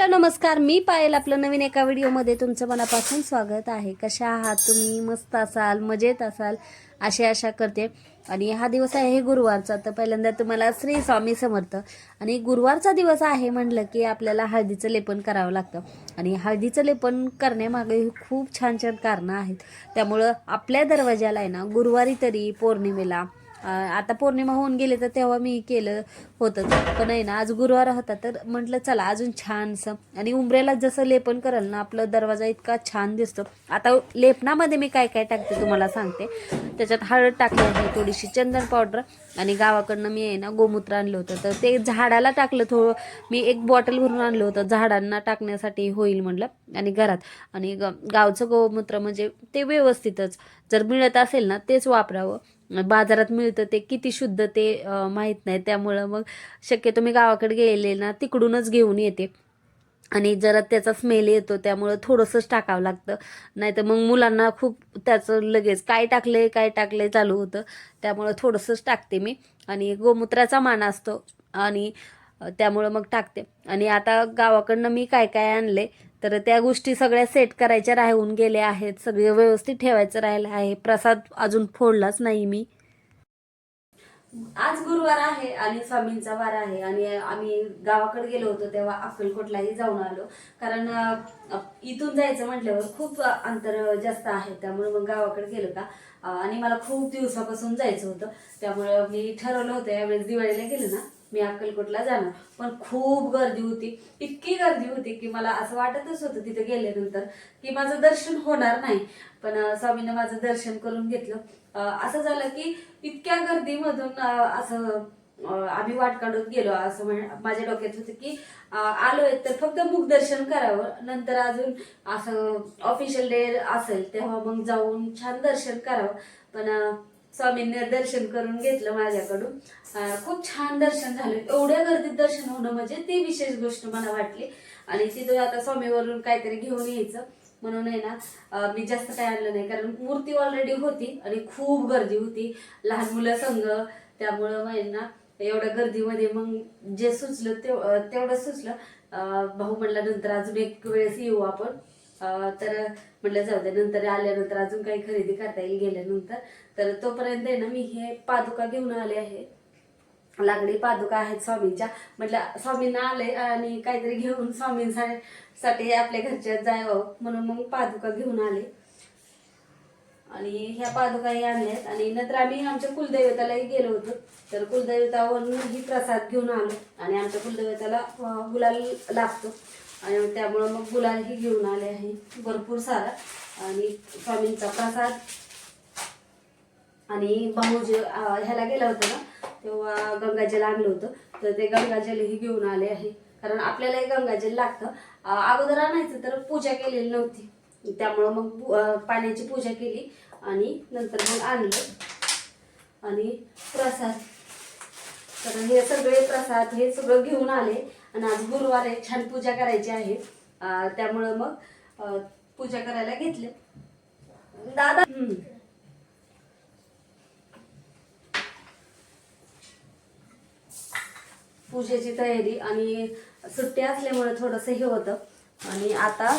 Hello नमस्कार. मी पायल आपलं नवीन एका व्हिडिओमध्ये तुमचं मनापासून स्वागत आहे. कशा आहात तुम्ही? मस्त असाल मजेत असाल? अशी आशा करते. आणि हा दिवस आहे हे गुरुवारचा. तर पहिल्यांदा तुम्हाला श्री स्वामी समर्थ. आणि गुरुवारचा दिवस आहे म्हटलं की आपल्याला हळदीचं लेपन करावं लागतं. आणि हळदीचं लेपन करण्यामागे खूप छान छान कारणं आहेत. त्यामुळं आपल्या दरवाजाला आहे ना गुरुवारी तरी पौर्णिमेला आता पौर्णिमा होऊन गेले तर तेव्हा मी केलं होतं. पण आहे ना आज गुरुवार होता तर म्हटलं चला अजून छानसं. आणि उंबरेला जसं लेपन कराल ना आपला दरवाजा इतका छान दिसतो. आता लेपनामध्ये मी काय काय टाकते तुम्हाला सांगते. त्याच्यात हळद टाकली आहे थोडीशी चंदन पावडर आणि गावाकडनं मी आहे ना गोमूत्र आणलं होतं. तर ते झाडाला टाकलं थोडं मी एक बॉटल भरून आणलं होतं. झाडांना टाकण्यासाठी होईल म्हटलं आणि घरात. आणि ग गावचं गोमूत्र म्हणजे ते व्यवस्थितच. जर मिळत असेल ना तेच वापरावं. बाजारात मिळतं ते किती शुद्ध ते माहीत नाही. त्यामुळं मग शक्यतो मी गावाकडे गेले ना तिकडूनच घेऊन येते. आणि जरा त्याचा स्मेल येतो त्यामुळं थोडंसंच टाकावं लागतं. नाही तर मग मुलांना खूप त्याचं लगेच काय टाकलंय काय टाकलंय चालू होतं. त्यामुळं थोडंसंच टाकते मी. आणि गोमूत्राचा मान असतो. आणि त्यामुळं मग टाकते. आणि आता गावाकडनं मी काय काय आणले तर त्या गोष्टी सगळ्या सेट करायच्या राहून गेल्या आहेत. सगळे व्यवस्थित ठेवायचं राहिलं आहे. प्रसाद अजून फोडलाच नाही मी. आज गुरुवार आहे आणि स्वामींचा वार आहे. आणि आम्ही गावाकडे गेलो होतो तेव्हा अक्कलकोटलाही जाऊन आलो. कारण इथून जायचं म्हटल्यावर खूप अंतर जास्त आहे. त्यामुळे मग गावाकडे गेलो का? आणि मला खूप दिवसापासून जायचं होतं. त्यामुळं मी ठरवलं होतं यावेळेस दिवाळीला गेलो ना. मी अक्कलकोटला जाणार. पण खूप गर्दी होती. इतकी गर्दी होती की मला असं वाटतच होतं तिथे गेल्यानंतर की माझं दर्शन होणार नाही. पण स्वामीने स्वामीनं माझं दर्शन करून घेतलं. असं झालं की इतक्या गर्दीमधून असं आम्ही वाट काढत गेलो. असं म्हण- माझ्या डोक्यात होतं की आलोय तर फक्त मुखदर्शन करावं. नंतर अजून असं ऑफिशियल डे असेल तेव्हा मग जाऊन छान दर्शन करावं. पण स्वामींनी दर्शन करून घेतलं माझ्याकडून. खूप छान दर्शन झालं. एवढ्या गर्दीत दर्शन होणं म्हणजे ती विशेष गोष्ट मला वाटली. आणि तिथं आता स्वामीवरून काहीतरी घेऊन यायचं म्हणून आहे ना मी जास्त काय आणलं नाही. कारण मूर्ती ऑलरेडी होती आणि खूप गर्दी होती. लहान मुलं संघ त्यामुळं आहे ना एवढ्या गर्दीमध्ये मग जे सुचलं तेव तेवढं सुचलं. भाऊ म्हटलं नंतर अजून एक वेळेस येऊ आपण. तर म्हटलं जाऊ दे नंतर आल्यानंतर अजून काही खरेदी करता येईल गेल्यानंतर. तर तोपर्यंत आहे ना मी हे पादुका घेऊन आले आहे. लाकडी पादुका आहेत स्वामींच्या. म्हटलं स्वामींना आले आणि काहीतरी घेऊन स्वामींसाठी आपल्या घरच्यात जावं म्हणून मग पादुका घेऊन आले. आणि ह्या पादुकाही आणल्यात. आणि नंतर आम्ही आमच्या कुलदैवतालाही गेलो होतो. तर कुलदैवतावरूनही प्रसाद घेऊन आलो. आणि आमच्या कुलदैवताला गुलाल लागतो. आणि त्यामुळं मग गुलालही घेऊन आले आहे. भरपूर सारा. आणि स्वामींचा प्रसाद आणि भाऊ ह्याला गेला होता ना तेव्हा गंगाजल आणलं होतं. तर ते गंगाजलही घेऊन आले आहे. कारण आपल्यालाही गंगाजल लागतं. अगोदर आणायचं तर पूजा केलेली नव्हती. त्यामुळं मग पाण्याची पूजा केली आणि नंतर मग आणलं. आणि प्रसाद. तर हे सगळे प्रसाद हे सगळं घेऊन आले. आणि आज गुरुवार आहे छान पूजा करायची आहे. त्यामुळं मग पूजा करायला घेतले. दादा पूजेची तयारी आणि सुट्टी असल्यामुळे थोडंसं हे होतं. आणि आता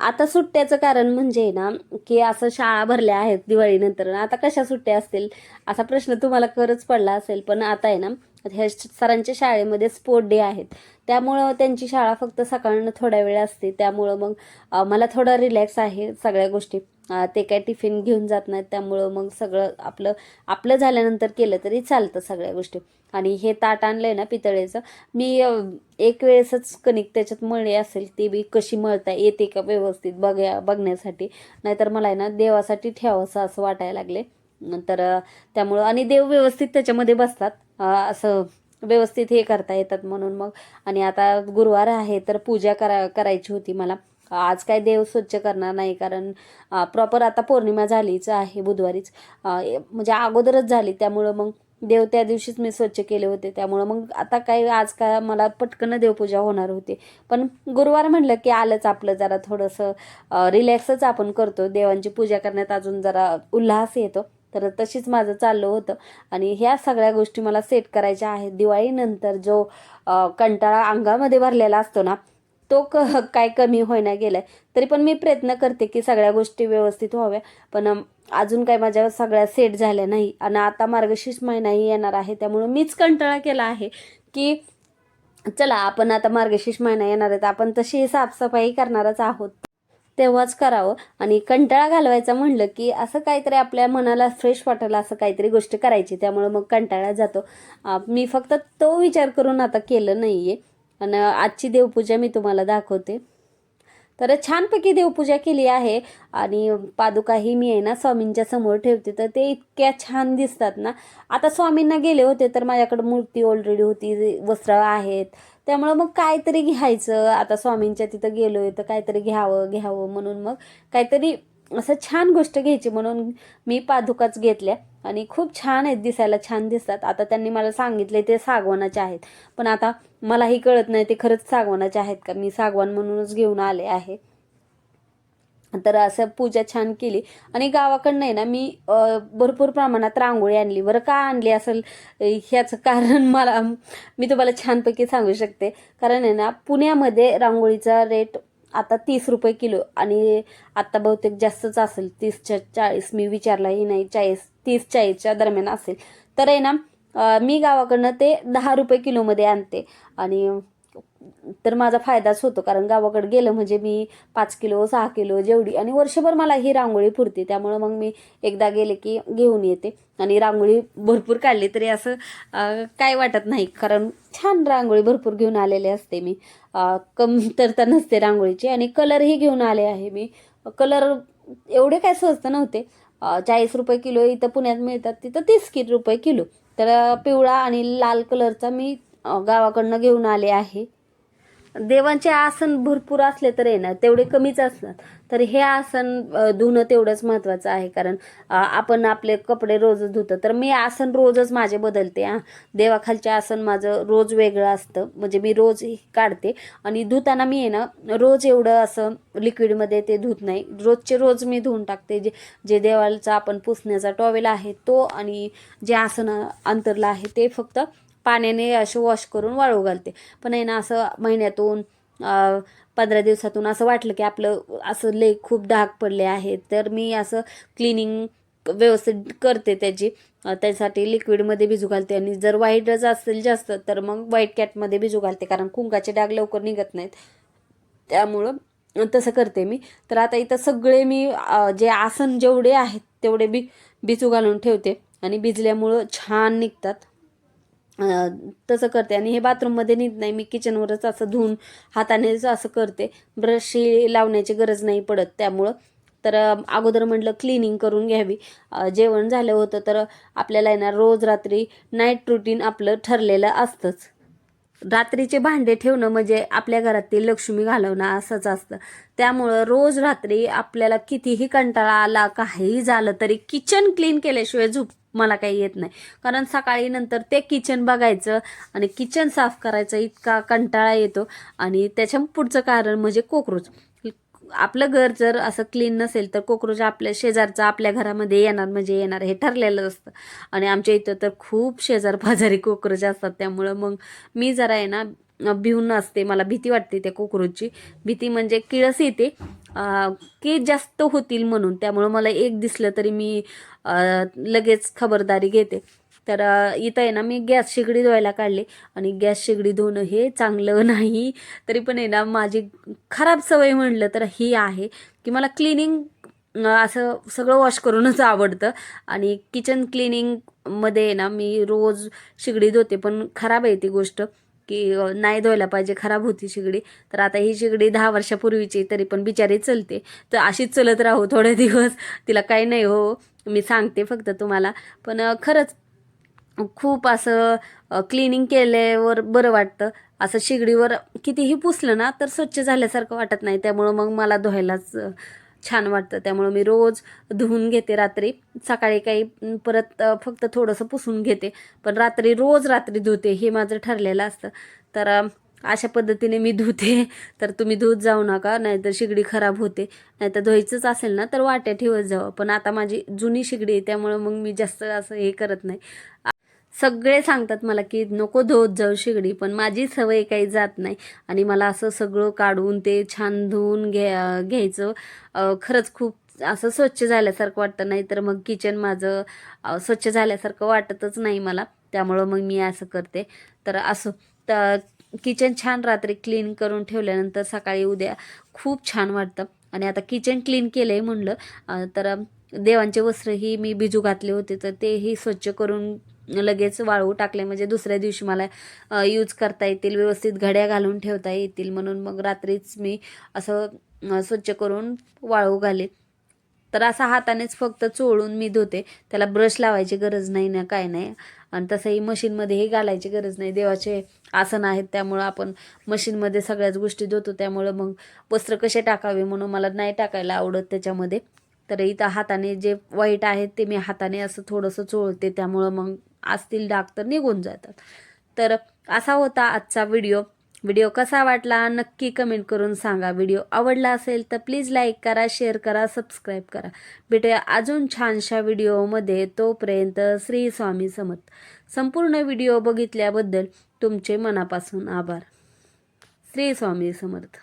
आता सुट्ट्याचं कारण म्हणजे ना की असं शाळा भरल्या आहेत दिवाळीनंतर. आता कशा सुट्ट्या असतील? असा प्रश्न तुम्हाला करच पडला असेल पण आता आहे ना ह्या सरांच्या शाळेमध्ये स्पोर्ट डे आहेत. त्यामुळं त्यांची शाळा फक्त सकाळनं थोड्या वेळ असते. त्यामुळं मग मला थोडं रिलॅक्स आहे सगळ्या गोष्टी. ते काय टिफिन घेऊन जात नाहीत त्यामुळं मग सगळं आपलं आपलं झाल्यानंतर केलं तरी चालतं सगळ्या गोष्टी. आणि हे ताट आणलंय ना पितळेचं मी एक वेळेसच कणिक त्याच्यात मळली असेल ती बी कशी मळता येते का व्यवस्थित बघ्या बघण्यासाठी. नाहीतर मला आहे ना देवासाठी ठेवावंसं असं वाटायला लागले नंतर त्यामुळं आणि देव व्यवस्थित त्याच्यामध्ये बसतात असं व्यवस्थित हे करता येतात म्हणून मग. आणि आता गुरुवार आहे तर पूजा करा करायची होती मला. आज काय देव स्वच्छ करणार नाही कारण प्रॉपर आता पौर्णिमा झालीच आहे बुधवारीच. म्हणजे अगोदरच झाली त्यामुळं मग देव त्या दिवशीच मी स्वच्छ केले होते. त्यामुळं मग आता काय आज का मला पटकन देवपूजा होणार होती. पण गुरुवार म्हटलं की आलंच आपलं जरा थोडंसं रिलॅक्सच आपण करतो. देवांची पूजा करण्यात अजून जरा उल्हास येतो. तर तशीच माझं चाललं होतं. आणि ह्या सगळ्या गोष्टी मला सेट करायच्या आहेत. दिवाळीनंतर जो कंटाळा अंगामध्ये भरलेला असतो ना तो क काय कमी होईना गेलाय. तरी पण मी प्रयत्न करते की सगळ्या गोष्टी व्यवस्थित व्हाव्या. पण अजून काय माझ्या सगळ्या सेट झाल्या नाही. आणि आता मार्गशीर्ष महिनाही येणार आहे. त्यामुळं मीच कंटाळा केला आहे की चला आपण आता मार्गशीर्ष महिना येणार आहे. तर आपण तशी साफसफाई करणारच आहोत. तेव्हाच करावं. आणि कंटाळा घालवायचा म्हणलं की असं काहीतरी आपल्या मनाला फ्रेश वाटेल असं काहीतरी गोष्ट करायची. त्यामुळं मग कंटाळा जातो. मी फक्त तो विचार करून आता केलं नाही आहे आणि आजची देवपूजा मी तुम्हाला दाखवते. तर छानपैकी देवपूजा केली आहे आणि पादुकाही मी आहे ना स्वामींच्या समोर ठेवते. तर ते इतक्या छान दिसतात ना. आता स्वामींना गेले होते तर माझ्याकडे मूर्ती ऑलरेडी होती वस्त्र आहेत. त्यामुळं मग काहीतरी घ्यायचं. आता स्वामींच्या तिथं गेलो आहे तर काहीतरी घ्यावं घ्यावं म्हणून मग काहीतरी असं छान गोष्ट घ्यायची म्हणून मी पादुकाच घेतल्या. आणि खूप छान आहेत दिसायला छान दिसतात. आता त्यांनी मला सांगितले ते सागवानाचे आहेत. पण आता मलाही कळत नाही ते खरंच सागवानाचे आहेत का? मी सागवान म्हणूनच घेऊन आले आहे. तर असं पूजा छान केली. आणि गावाकडनं आहे ना मी भरपूर प्रमाणात रांगोळी आणली. बरं का आणली असेल ह्याचं कारण मला मी तुम्हाला छानपैकी सांगू शकते. कारण आहे ना पुण्यामध्ये रांगोळीचा रेट आता तीस रुपये किलो आणि आत्ता बहुतेक जास्तच असेल तीसच्या चाळीस. मी विचारलाही नाही चाळीस तीस चाळीसच्या दरम्यान असेल. तर आहे ना मी गावाकडनं ते दहा रुपये किलोमध्ये आणते. आणि तर माझा फायदाच होतो कारण गावाकडे गेलं म्हणजे मी पाच किलो सहा किलो जेवढी आणि वर्षभर मला ही रांगोळी पुरते त्यामुळं मग मी एकदा गेले की घेऊन येते. आणि रांगोळी भरपूर काढली तरी असं काय वाटत नाही कारण छान रांगोळी भरपूर घेऊन आलेले असते मी. कमतरता नसते रांगोळीची आणि कलरही घेऊन आले आहे मी. कलर एवढे काय स्वस्त नव्हते. चाळीस रुपये किलो इथं पुण्यात मिळतात तिथं तीस कि रुपये किलो. तर पिवळा आणि लाल कलरचा मी गावाकडनं घेऊन आले आहे. देवांचे आसन भरपूर असले तर आहे ना तेवढे कमीच असतात. तर हे आसन धुणं तेवढंच महत्त्वाचं आहे. कारण आपण आपले कपडे रोजच धुतो. तर मी आसन रोजच माझे बदलते हा. देवाखालचे आसन माझं रोज वेगळं असतं. म्हणजे मी रोज काढते. आणि धुताना मी आहे ना रोज एवढं असं लिक्विडमध्ये ते धुत नाही. रोजचे रोज मी धुवून टाकते. जे जे देवाचा आपण पुसण्याचा टॉवेल आहे तो आणि जे आसन अंतरलं आहे ते फक्त पाण्याने असे वॉश करून वाळू घालते. पण आहे ना असं महिन्यातून पंधरा दिवसातून असं वाटलं की आपलं असं लय खूप डाग पडले आहेत तर मी असं क्लिनिंग व्यवस्थित करते त्याची. त्यासाठी लिक्विडमध्ये भिजू घालते. आणि जर व्हाईटच असेल जास्त तर मग व्हाईट कॅटमध्ये भिजू घालते. कारण कुंकाचे डाग लवकर निघत नाहीत. त्यामुळं तसं करते मी. तर आता इथं सगळे मी जे आसन जेवढे आहेत तेवढे बी भिजू घालून ठेवते. आणि भिजल्यामुळं छान निघतात. तसं करते. आणि हे बाथरूममध्ये नेत नाही मी किचनवरच असं धुवून हातानेच असं करते. ब्रशही लावण्याची गरज नाही पडत त्यामुळं. तर अगोदर म्हटलं क्लिनिंग करून घ्यावी. जेवण झालं होतं तर आपल्याला आहे ना रोज रात्री नाईट रुटीन आपलं ठरलेलं असतंच. रात्रीचे भांडे ठेवणं म्हणजे आपल्या घरातील लक्ष्मी घालवणं असंच असतं. त्यामुळं रोज रात्री आपल्याला कितीही कंटाळा आला काहीही झालं तरी किचन क्लीन केल्याशिवाय झोप मला काही येत नाही. कारण सकाळी नंतर ते किचन बघायचं आणि किचन साफ करायचं इतका कंटाळा येतो. आणि त्याच्या पुढचं कारण म्हणजे कोकरोच. आपलं घर जर असं क्लीन नसेल तर कोकरोच आपल्या शेजारचं आपल्या घरामध्ये येणार म्हणजे येणार हे ठरलेलं असतं. आणि आमच्या इथं तर खूप शेजार पाजारी असतात त्यामुळं मग मी जरा आहे ना भिवून असते मला भीती वाटते त्या कोकरोचची भीती म्हणजे किळस येते की जास्त होतील म्हणून. त्यामुळं मला एक दिसलं तरी मी लगेच खबरदारी घेते. तर इथं आहे ना मी गॅस शेगडी धुवायला काढली आणि गॅस शेगडी धुणं हे चांगलं नाही. तरी पण आहे ना माझी खराब सवय म्हणलं तर ही आहे की मला क्लिनिंग असं सगळं वॉश करूनच आवडतं. आणि किचन क्लिनिंगमध्ये आहे ना मी रोज शेगडी धुते. पण खराब आहे ती गोष्ट की नाही धुवायला पाहिजे खराब होती शेगडी. तर आता ही शेगडी दहा वर्षापूर्वीची तरी पण बिचारी चलते. तर अशीच चलत राहू थोडे दिवस. तिला काही नाही हो मी सांगते फक्त तुम्हाला. पण खरंच खूप असं क्लिनिंग केल्यावर बरं वाटतं. असं शेगडीवर कितीही पुसलं ना तर स्वच्छ झाल्यासारखं वाटत नाही. त्यामुळं मग मला धुवायलाच छान वाटतं. त्यामुळं मी रोज धुवून घेते रात्री. सकाळी काही परत फक्त थोडंसं पुसून घेते. पण रात्री रोज रात्री धुते हे माझं ठरलेलं असतं. तर अशा पद्धतीने मी धुते. तर तुम्ही धुत जाऊ नका नाहीतर शिगडी खराब होते. नाहीतर धुवायचंच असेल ना तर वाट्या ठेवत जावं. पण आता माझी जुनी शिगडी आहे त्यामुळं मग मी जास्त असं हे करत नाही. सगळे सांगतात मला की नको धुवत जाऊ शिगडी पण माझी सवय काही जात नाही. आणि मला असं सगळं काढून ते छान धुवून घ्या घ्यायचं. खरंच खूप असं स्वच्छ झाल्यासारखं वाटतं. नाही तर मग किचन माझं स्वच्छ झाल्यासारखं वाटतच नाही मला. त्यामुळं मग मी असं करते. तर असं तर किचन छान रात्री क्लीन करून ठेवल्यानंतर सकाळी उद्या खूप छान वाटतं. आणि आता किचन क्लीन केलं आहे म्हणलं तर देवांचे वस्त्रही मी भिजू घातले होते तर तेही स्वच्छ करून लगेच वाळू टाकले. म्हणजे दुसऱ्या दिवशी मला यूज करता येतील व्यवस्थित घड्या घालून ठेवता येतील म्हणून मग रात्रीच मी असं स्वच्छ करून वाळू घाले तर असा हातानेच फक्त चोळून मी धुते. त्याला ब्रश लावायची गरज नाही ना काय नाही. आणि तसंही मशीनमध्येही घालायची गरज नाही. देवाचे आसन आहेत त्यामुळं आपण मशीनमध्ये सगळ्याच गोष्टी धुतो. त्यामुळं मग वस्त्र कसे टाकावे म्हणून मला नाही टाकायला आवडत त्याच्यामध्ये. तर इथं हाताने जे वाईट आहेत ते मी हाताने असं थोडंसं चोळते. त्यामुळं मग असतील डाग तर निघून जातात. तर असा होता आजचा व्हिडिओ व्हिडिओ कसा वाटला नक्की कमेंट करून सांगा. व्हिडिओ आवडला असेल तर प्लीज लाईक करा शेअर करा सबस्क्राईब करा. भेटूया अजून छानशा व्हिडिओमध्ये तोपर्यंत श्री स्वामी समर्थ. संपूर्ण व्हिडिओ बघितल्याबद्दल तुमचे मनापासून आभार. श्री स्वामी समर्थ.